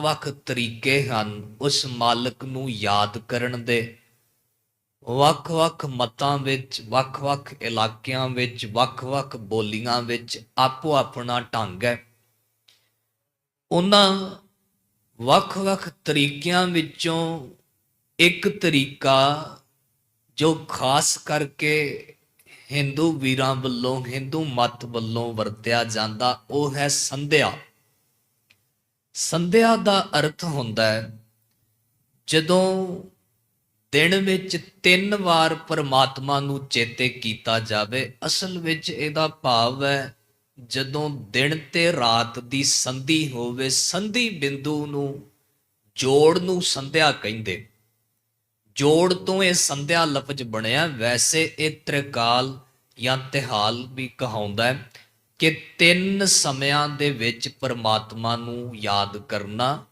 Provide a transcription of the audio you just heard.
ਵੱਖ-ਵੱਖ ਤਰੀਕੇ ਹਨ, ਉਸ ਮਾਲਕ ਨੂੰ ਯਾਦ ਕਰਨ ਦੇ। ਵੱਖ-ਵੱਖ ਮਤਾਂ ਵਿੱਚ, ਵੱਖ-ਵੱਖ ਇਲਾਕਿਆਂ ਵਿੱਚ, ਵੱਖ-ਵੱਖ ਬੋਲੀਆਂ ਵਿੱਚ ਆਪੋ ਆਪਣਾ ਢੰਗ ਹੈ। ਉਹਨਾਂ ਵੱਖ-ਵੱਖ ਤਰੀਕਿਆਂ ਵਿੱਚੋਂ ਇੱਕ ਤਰੀਕਾ ਜੋ ਖਾਸ ਕਰਕੇ ਹਿੰਦੂ ਵੀਰਾਂ ਵੱਲੋਂ, ਹਿੰਦੂ ਮਤ ਵੱਲੋਂ ਵਰਤਿਆ ਜਾਂਦਾ, ਉਹ ਹੈ ਸੰਧਿਆ। ਸੰਧਿਆ ਦਾ ਅਰਥ ਹੁੰਦਾ ਹੈ, ਜਦੋਂ ਦਿਨ ਵਿੱਚ ਤਿੰਨ ਵਾਰ ਪਰਮਾਤਮਾ ਨੂੰ ਚੇਤੇ ਕੀਤਾ ਜਾਵੇ, ਅਸਲ ਵਿੱਚ ਇਹਦਾ ਭਾਵ ਹੈ, ਜਦੋਂ ਦਿਨ ਤੇ ਰਾਤ ਦੀ ਸੰਧੀ ਹੋਵੇ, ਸੰਧੀ ਬਿੰਦੂ ਨੂੰ ਜੋੜ ਨੂੰ ਸੰਧਿਆ ਕਹਿੰਦੇ। ਜੋੜ ਤੋਂ ਇਹ ਸੰਧਿਆ ਲਫ਼ਜ਼ ਬਣਿਆ, ਵੈਸੇ ਇਹ ਤ੍ਰਿਕਾਲ ਜਾਂ ਤਿਹਾਲ ਵੀ ਕਹਾਉਂਦਾ ਹੈ। ਕਿ ਤਿੰਨ ਸਮਿਆਂ ਦੇ ਵਿੱਚ ਪਰਮਾਤਮਾ ਨੂੰ ਯਾਦ ਕਰਨਾ